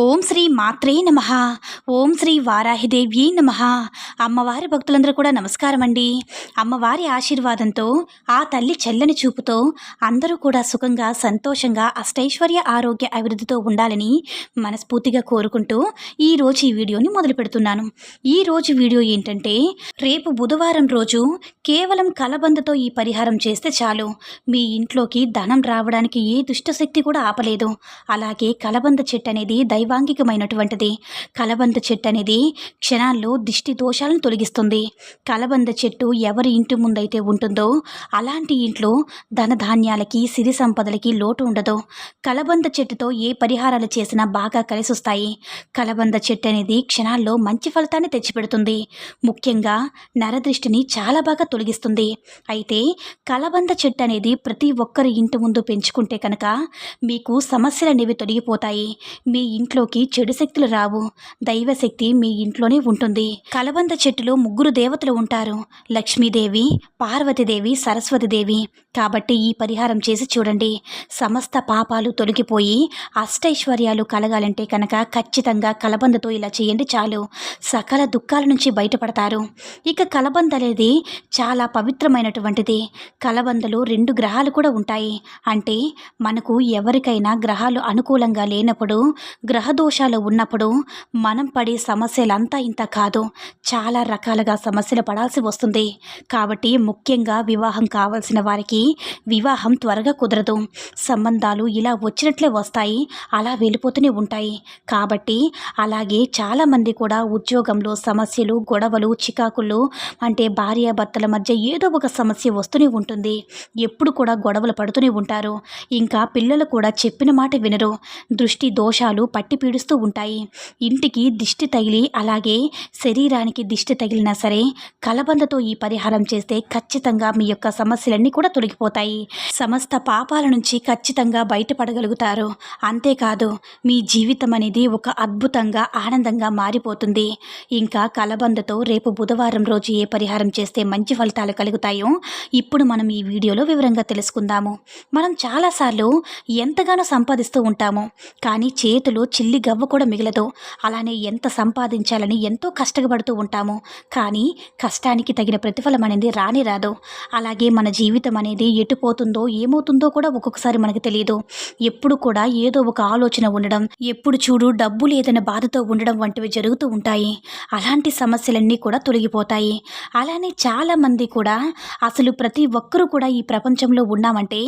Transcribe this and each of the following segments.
ఓం శ్రీ మాత్రే నమ. ఓం శ్రీ వారాహిదేవి నమ. అమ్మవారి భక్తులందరూ కూడా నమస్కారం అండి అమ్మవారి ఆశీర్వాదంతో ఆ తల్లి చెల్లని చూపుతో అందరూ కూడా సుఖంగా సంతోషంగా అష్టైశ్వర్య ఆరోగ్య అభివృద్ధితో ఉండాలని మనస్ఫూర్తిగా కోరుకుంటూ ఈరోజు ఈ వీడియోని మొదలు పెడుతున్నాను. ఈ రోజు వీడియో ఏంటంటే రేపు బుధవారం రోజు కేవలం కలబందతో ఈ పరిహారం చేస్తే చాలు. మీ ఇంట్లోకి ధనం రావడానికి ఏ దుష్టశక్తి కూడా ఆపలేదు. అలాగే కలబంద చెట్టు అనేది దైవాంగికమైనటువంటిది. కలబంద చెట్టు అనేది క్షణాల్లో దిష్టి దోషాలను తొలగిస్తుంది. కలబంద చెట్టు ఎవరి ఇంటి ముందైతే ఉంటుందో అలాంటి ఇంట్లో ధనధాన్యాలకి సిరి సంపదలకి లోటు ఉండదు. కలబంద చెట్టుతో ఏ పరిహారాలు చేసినా బాగా కలిసొస్తాయి. కలబంద చెట్టు అనేది క్షణాల్లో మంచి ఫలితాన్ని తెచ్చిపెడుతుంది. ముఖ్యంగా నరదృష్టిని చాలా బాగా తొలగిస్తుంది. అయితే కలబంద చెట్టు అనేది ప్రతి ఒక్కరి ఇంటి ముందు పెంచుకుంటే కనుక మీకు సమస్యలు అనేవి తొలగిపోతాయి. మీ ఇంట్లోకి చెడు శక్తులు రావు. దైవశక్తి మీ ఇంట్లోనే ఉంటుంది. కలబంద చెట్టులో ముగ్గురు దేవతలు ఉంటారు. లక్ష్మీదేవి పార్వతీదేవి సరస్వతిదేవి. కాబట్టి ఈ పరిహారం చేసి చూడండి. సమస్త పాపాలు తొలగిపోయి అష్టైశ్వర్యాలు కలగాలంటే కనుక ఖచ్చితంగా కలబందతో ఇలా చేయండి చాలు. సకల దుఃఖాల నుంచి బయటపడతారు. ఇక కలబంద అనేది చాలా పవిత్రమైనటువంటిది. కలబందలో రెండు గ్రహాలు కూడా ఉంటాయి. అంటే మనకు ఎవరికైనా గ్రహాలు అనుకూలంగా లేనప్పుడు గ్రహ గ్రహదోషాలు ఉన్నప్పుడు మనం పడే సమస్యలంతా ఇంత కాదు. చాలా రకాలుగా సమస్యలు పడాల్సి వస్తుంది. కాబట్టి ముఖ్యంగా వివాహం కావాల్సిన వారికి వివాహం త్వరగా కుదరదు. సంబంధాలు ఇలా వచ్చినట్లే వస్తాయి. అలా వెళ్ళిపోతూనే ఉంటాయి. కాబట్టి అలాగే చాలామంది కూడా ఉద్యోగంలో సమస్యలు గొడవలు చికాకులు అంటే భార్యాభర్తల మధ్య ఏదో ఒక సమస్య వస్తూనే ఉంటుంది. ఎప్పుడు కూడా గొడవలు పడుతూనే ఉంటారు. ఇంకా పిల్లలు కూడా చెప్పిన మాట వినరు. దృష్టి దోషాలు పట్టి పీడుస్తూ ఉంటాయి. ఇంటికి దిష్టి తగిలి అలాగే శరీరానికి దిష్టి తగిలినా సరే కలబందతో ఈ పరిహారం చేస్తే ఖచ్చితంగా మీ యొక్క సమస్యలన్నీ కూడా తొలగిపోతాయి. సమస్త పాపాల నుంచి ఖచ్చితంగా బయటపడగలుగుతారు. అంతేకాదు మీ జీవితం అనేది ఒక అద్భుతంగా ఆనందంగా మారిపోతుంది. ఇంకా కలబందతో రేపు బుధవారం రోజు ఏ పరిహారం చేస్తే మంచి ఫలితాలు కలుగుతాయో ఇప్పుడు మనం ఈ వీడియోలో వివరంగా తెలుసుకుందాము. మనం చాలాసార్లు ఎంతగానో సంపాదిస్తూ ఉంటాము కానీ చేతులు చిల్లి గవ్వ కూడా మిగలదు. అలానే ఎంత సంపాదించాలని ఎంతో కష్టపడుతూ ఉంటాము. కానీ కష్టానికి తగిన ప్రతిఫలం అనేది రాని రాదు. అలాగే మన జీవితం అనేది ఎటుపోతుందో ఏమవుతుందో కూడా ఒక్కొక్కసారి మనకు తెలియదు. ఎప్పుడు కూడా ఏదో ఒక ఆలోచన ఉండడం ఎప్పుడు చూడు డబ్బు లేదన్న బాధతో ఉండడం వంటివి జరుగుతూ ఉంటాయి. అలాంటి సమస్యలన్నీ కూడా తొలగిపోతాయి. అలానే చాలామంది కూడా అసలు ప్రతి ఒక్కరూ కూడా ఈ ప్రపంచంలో ఉన్నామంటే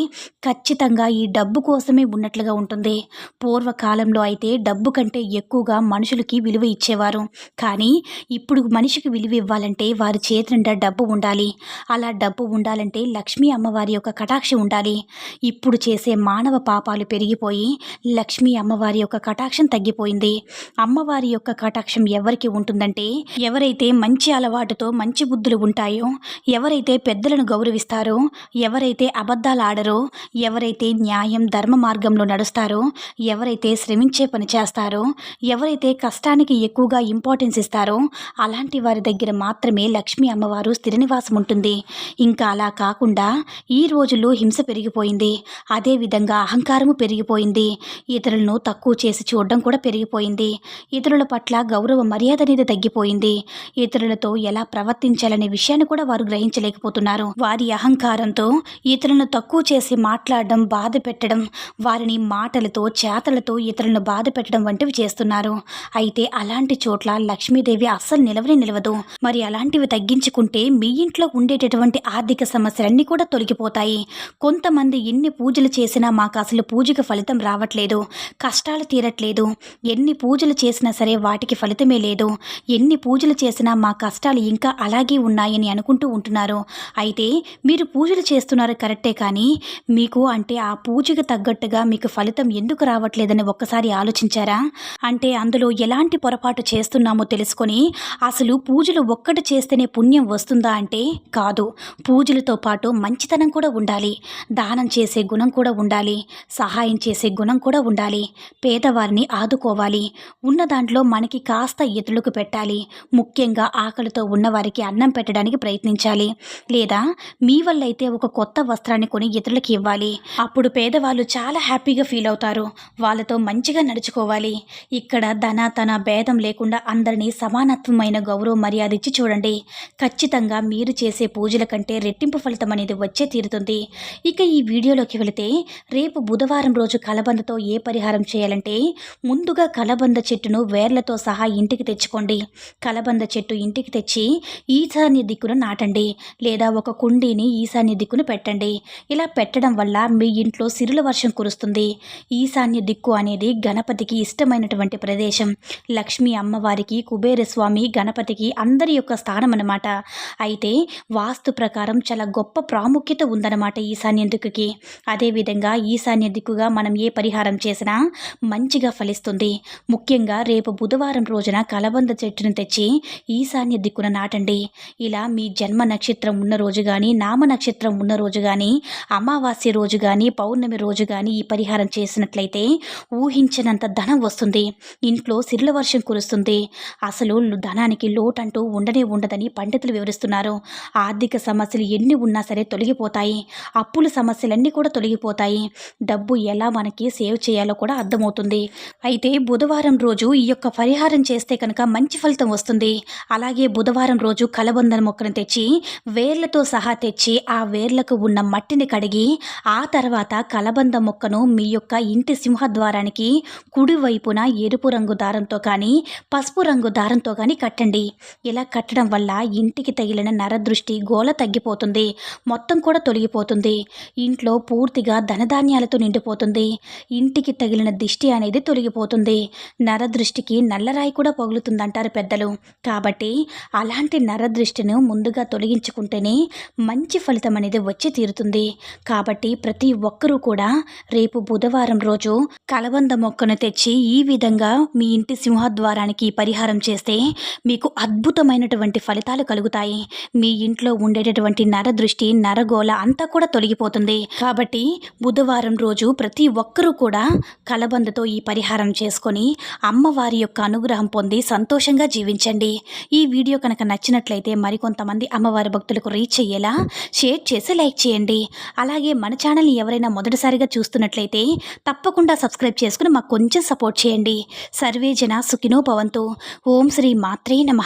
ఖచ్చితంగా ఈ డబ్బు కోసమే ఉన్నట్లుగా ఉంటుంది. పూర్వకాలంలో అయితే డబ్బు కంటే ఎక్కువగా మనుషులకి విలువ ఇచ్చేవారు. కానీ ఇప్పుడు మనిషికి విలువ ఇవ్వాలంటే వారి చేతి నిండా డబ్బు ఉండాలి. అలా డబ్బు ఉండాలంటే లక్ష్మీ అమ్మవారి యొక్క కటాక్ష ఉండాలి. ఇప్పుడు చేసే మానవ పాపాలు పెరిగిపోయి లక్ష్మీ అమ్మవారి యొక్క కటాక్షం తగ్గిపోయింది. అమ్మవారి యొక్క కటాక్షం ఎవరికి ఉంటుందంటే ఎవరైతే మంచి అలవాటుతో మంచి బుద్ధులు ఉంటాయో ఎవరైతే పెద్దలను గౌరవిస్తారో ఎవరైతే అబద్ధాలు ఆడరో ఎవరైతే న్యాయం ధర్మ మార్గంలో నడుస్తారో ఎవరైతే శ్రమించే పని చేస్తారో ఎవరైతే కష్టానికి ఎక్కువగా ఇంపార్టెన్స్ ఇస్తారో అలాంటి వారి దగ్గర మాత్రమే లక్ష్మీ అమ్మవారు స్థిర నివాసం ఉంటుంది. ఇంకా అలా కాకుండా ఈ రోజుల్లో హింస పెరిగిపోయింది. అదేవిధంగా అహంకారము పెరిగిపోయింది. ఇతరులను తక్కువ చేసి చూడడం కూడా పెరిగిపోయింది. ఇతరుల పట్ల గౌరవ మర్యాద అనేది తగ్గిపోయింది. ఇతరులతో ఎలా ప్రవర్తించాలనే విషయాన్ని కూడా వారు గ్రహించలేకపోతున్నారు. వారి అహంకారంతో ఇతరులను తక్కువ చేసి మాట్లాడడం బాధ పెట్టడం వారిని మాటలతో చేతలతో ఇతరులను బాధ పెట్టడం వంటివి చేస్తున్నారు. అయితే అలాంటి చోట్ల లక్ష్మీదేవి అస్సలు నిలవని నిలవదు. మరి అలాంటివి తగ్గించుకుంటే మీ ఇంట్లో ఉండేటటువంటి ఆర్థిక సమస్యలన్నీ కూడా తొలగిపోతాయి. కొంతమంది ఎన్ని పూజలు చేసినా మాకు అసలు పూజకి ఫలితం రావట్లేదు. కష్టాలు తీరట్లేదు. ఎన్ని పూజలు చేసినా సరే వాటికి ఫలితమే లేదు. ఎన్ని పూజలు చేసినా మా కష్టాలు ఇంకా అలాగే ఉన్నాయని అనుకుంటూ ఉంటున్నారు. అయితే మీరు పూజలు చేస్తున్నారు కరెక్టే కానీ మీకు అంటే ఆ పూజకు తగ్గట్టుగా మీకు ఫలితం ఎందుకు రావట్లేదని ఒక్కసారి ఆలోచించ ఆలోచించారా? అంటే అందులో ఎలాంటి పొరపాటు చేస్తున్నామో తెలుసుకొని అసలు పూజలు ఒక్కటి చేస్తేనే పుణ్యం వస్తుందా అంటే కాదు. పూజలతో పాటు మంచితనం కూడా ఉండాలి. దానం చేసే గుణం కూడా ఉండాలి. సహాయం చేసే గుణం కూడా ఉండాలి. పేదవారిని ఆదుకోవాలి. ఉన్న దాంట్లో మనకి కాస్త ఇతరులకు పెట్టాలి. ముఖ్యంగా ఆకలితో ఉన్నవారికి అన్నం పెట్టడానికి ప్రయత్నించాలి. లేదా మీ వల్ల అయితే ఒక కొత్త వస్త్రాన్ని కొని ఇతరులకి ఇవ్వాలి. అప్పుడు పేదవాళ్ళు చాలా హ్యాపీగా ఫీల్ అవుతారు. వాళ్ళతో మంచిగా పెంచుకోవాలి ఇక్కడ ధన తన భేదం లేకుండా అందరినీ సమానత్వమైన గౌరవ మర్యాద ఇచ్చి చూడండి. ఖచ్చితంగా మీరు చేసే పూజల కంటే రెట్టింపు ఫలితం అనేది వచ్చే తీరుతుంది. ఇక ఈ వీడియోలోకి వెళితే రేపు బుధవారం రోజు కలబందతో ఏ పరిహారం చేయాలంటే ముందుగా కలబంద చెట్టును వేర్లతో సహా ఇంటికి తెచ్చుకోండి. కలబంద చెట్టు ఇంటికి తెచ్చి ఈశాన్య దిక్కున నాటండి. లేదా ఒక కుండీని ఈశాన్య దిక్కున పెట్టండి. ఇలా పెట్టడం వల్ల మీ ఇంట్లో సిరుల వర్షం కురుస్తుంది. ఈశాన్య దిక్కు అనేది గణపతి గణపతికి ఇష్టమైనటువంటి ప్రదేశం. లక్ష్మీ అమ్మవారికి కుబేర స్వామి గణపతికి అందరి యొక్క స్థానం అన్నమాట అయితే వాస్తు ప్రకారం చాలా గొప్ప ప్రాముఖ్యత ఉందన్నమాట ఈశాన్య దిక్కుకి. అదేవిధంగా ఈశాన్య దిక్కుగా మనం ఏ పరిహారం చేసినా మంచిగా ఫలిస్తుంది. ముఖ్యంగా రేపు బుధవారం రోజున కలబంద చెట్టును తెచ్చి ఈశాన్య దిక్కున నాటండి. ఇలా మీ జన్మ నక్షత్రం ఉన్న రోజు కానీ నామ నక్షత్రం ఉన్న రోజు కానీ అమావాస్య రోజు కానీ పౌర్ణమి రోజు కానీ ఈ పరిహారం చేసినట్లయితే ఊహించినంత ధనం వస్తుంది. ఇంట్లో సిరుల వర్షం కురుస్తుంది. అసలు ధనానికి లోటంటూ ఉండనే ఉండదని పండితులు వివరిస్తున్నారు. ఆర్థిక సమస్యలు ఎన్ని ఉన్నా సరే తొలగిపోతాయి. అప్పుల సమస్యలన్నీ కూడా తొలగిపోతాయి. డబ్బు ఎలా మనకి సేవ్ చేయాలో కూడా అర్థమవుతుంది. అయితే బుధవారం రోజు ఈ యొక్క పరిహారం చేస్తే కనుక మంచి ఫలితం వస్తుంది. అలాగే బుధవారం రోజు కలబందన మొక్కను తెచ్చి వేర్లతో సహా తెచ్చి ఆ వేర్లకు ఉన్న మట్టిని కడిగి ఆ తర్వాత కలబంద మొక్కను మీ యొక్క ఇంటి సింహద్వారానికి కుడివైపున ఎరుపు రంగు దారంతో కానీ పసుపు రంగు దారంతో కానీ కట్టండి. ఇలా కట్టడం వల్ల ఇంటికి తగిలిన నరదృష్టి గోల తగ్గిపోతుంది. మొత్తం కూడా తొలగిపోతుంది. ఇంట్లో పూర్తిగా ధనధాన్యాలతో నిండిపోతుంది. ఇంటికి తగిలిన దిష్టి అనేది తొలగిపోతుంది. నరదృష్టికి నల్లరాయి కూడా పగులుతుందంటారు పెద్దలు. కాబట్టి అలాంటి నరదృష్టిని ముందుగా తొలగించుకుంటేనే మంచి ఫలితం అనేది వచ్చి తీరుతుంది. కాబట్టి ప్రతి ఒక్కరూ కూడా రేపు బుధవారం రోజు కలబంద మొక్కను తెచ్చి ఈ విధంగా మీ ఇంటి సింహద్వారానికి పరిహారం చేస్తే మీకు అద్భుతమైనటువంటి ఫలితాలు కలుగుతాయి. మీ ఇంట్లో ఉండేటటువంటి నరదృష్టి నరగోళ అంతా కూడా తొలగిపోతుంది. కాబట్టి బుధవారం రోజు ప్రతి ఒక్కరూ కూడా కలబందతో ఈ పరిహారం చేసుకొని అమ్మవారి యొక్క అనుగ్రహం పొంది సంతోషంగా జీవించండి. ఈ వీడియో కనుక నచ్చినట్లయితే మరికొంతమంది అమ్మవారి భక్తులకు రీచ్ అయ్యేలా షేర్ చేసి లైక్ చేయండి. అలాగే మన ఛానల్ని ఎవరైనా మొదటిసారిగా చూస్తున్నట్లయితే తప్పకుండా సబ్స్క్రైబ్ చేసుకుని మాకు కొంచెం సపోర్ట్ చేయండి. సర్వే జన సుఖినో భవంతు. ఓం శ్రీ మాత్రే నమ.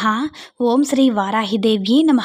ఓం శ్రీ వారాహిదేవ్యే నమ.